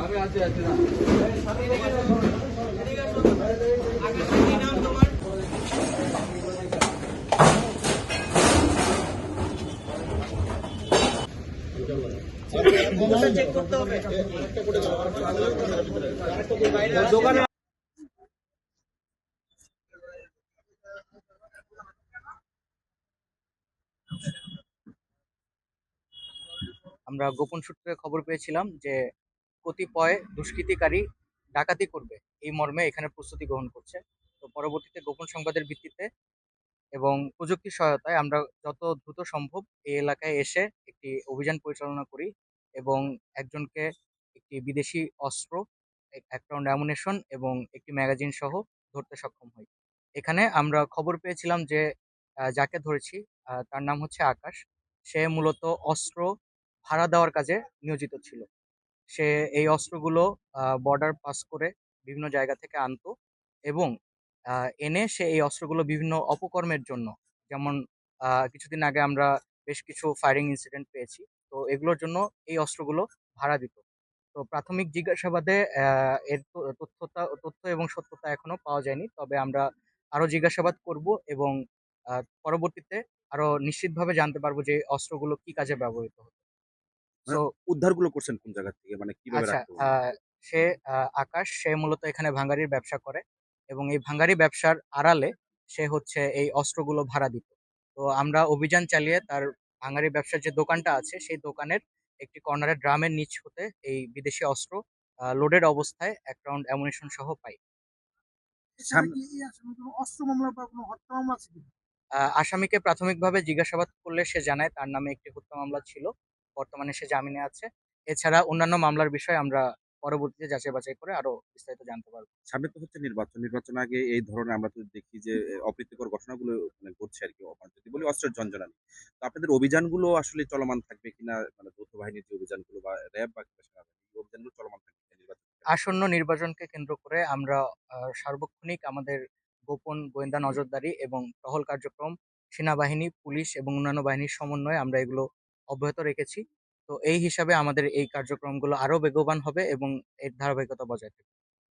আমি আছি আছি না। চেক করতে হবে দোকানে আমরা গোপন সূত্রে খবর পেয়েছিলাম যে, কতিপয় দুষ্কৃতিকারী ডাকাতি করবে এই মর্মে এখানে প্রস্তুতি গ্রহণ করছে। তো পরবর্তীতে গোপন সংবাদের ভিত্তিতে এবং প্রযুক্তির সহায়তায় আমরা যত দ্রুত সম্ভব এই এলাকায় এসে একটি অভিযান পরিচালনা করি এবং একজনকে একটি বিদেশি অস্ত্র, এক- এক রাউন্ড অ্যামুনেশন এবং একটি ম্যাগাজিন সহ ধরতে সক্ষম হই। এখানে আমরা খবর পেয়েছিলাম যে যাকে ধরেছি তার নাম হচ্ছে আকাশ। সে মূলত অস্ত্র ভাড়া দেওয়ার কাজে নিয়োজিত ছিল। সে এই অস্ত্রগুলো বর্ডার পাস করে বিভিন্ন জায়গা থেকে আনতো এবং এনে সে এই অস্ত্রগুলো বিভিন্ন অপকর্মের জন্য, যেমন কিছুদিন আগে আমরা বেশ কিছু ফায়ারিং ইনসিডেন্ট পেয়েছি, তো এগুলোর জন্য এই অস্ত্রগুলো ভাড়া দিত। তো প্রাথমিক জিজ্ঞাসাবাদে এর তথ্যতা, তথ্য এবং সত্যতা এখনও পাওয়া যায়নি, তবে আমরা আরও জিজ্ঞাসাবাদ করব এবং পরবর্তীতে আরও নিশ্চিতভাবে জানতে পারব যে অস্ত্রগুলো কি কাজে ব্যবহৃত হতো। তো উদ্ধারগুলো করছেন কোন জায়গা থেকে? মানে কীভাবে আচ্ছা রাখতে হবে? আহ, সে আহ, আকাশ সে মূলত এখানে ভাঙ্গারির ব্যবসা করে এবং এই ভাঙ্গারি ব্যবসার আড়ালে সে হচ্ছে এই অস্ত্রগুলো ভাড়া দিত। তো আমরা অভিযান চালিয়ে তার ভাঙ্গারি ব্যবসার যে দোকানটা আছে সেই দোকানের একটি কর্নারের ড্রামের নিচ হতে এই বিদেশি অস্ত্র লোডেড অবস্থায় এক রাউন্ড অ্যামুনিশন সহ পাই এছাড়া সামনে- কি এই আসামি কোনো অস্ত্র মামলা বা কোনো হত্যা মামলা আছে কি আহ, আসামিকে প্রাথমিকভাবে জিজ্ঞাসাবাদ করলে সে জানায় তার নামে একটি হত্যা মামলা ছিল। বর্তমানে সে জামিনে আছে। এছাড়া অন্যান্য মামলার বিষয়ে আমরা পরবর্তীতে যাচাই বাছাই করে আরও বিস্তারিত জানতে পারব। সামনে তো হচ্ছে নির্বাচন। নির্বাচন আগে এই ধরনের আমরা তো দেখি যে অপ্রীতিকর ঘটনাগুলো মানে ঘটছে আর কি যদি বলি অস্ত্রের জঞ্জনানি তো আপনাদের অভিযানগুলো আসলে চলমান থাকবে কিনা? মানে যৌথ বাহিনীর যে অভিযানগুলো বা র্যাব বা অভিযানগুলো চলমান থাকবে আসন্ন নির্বাচনকে কেন্দ্র করে আমরা সার্বক্ষণিক আমাদের গোপন গোয়েন্দা নজরদারি এবং টহল কার্যক্রম সেনাবাহিনী পুলিশ এবং অন্যান্য বাহিনীর সমন্বয়ে আমরা এগুলো অব্যাহত রেখেছি। তো এই হিসাবে আমাদের এই কার্যক্রমগুলো আরও বেগবান হবে এবং এর ধারাবাহিকতা বজায় থাকবে।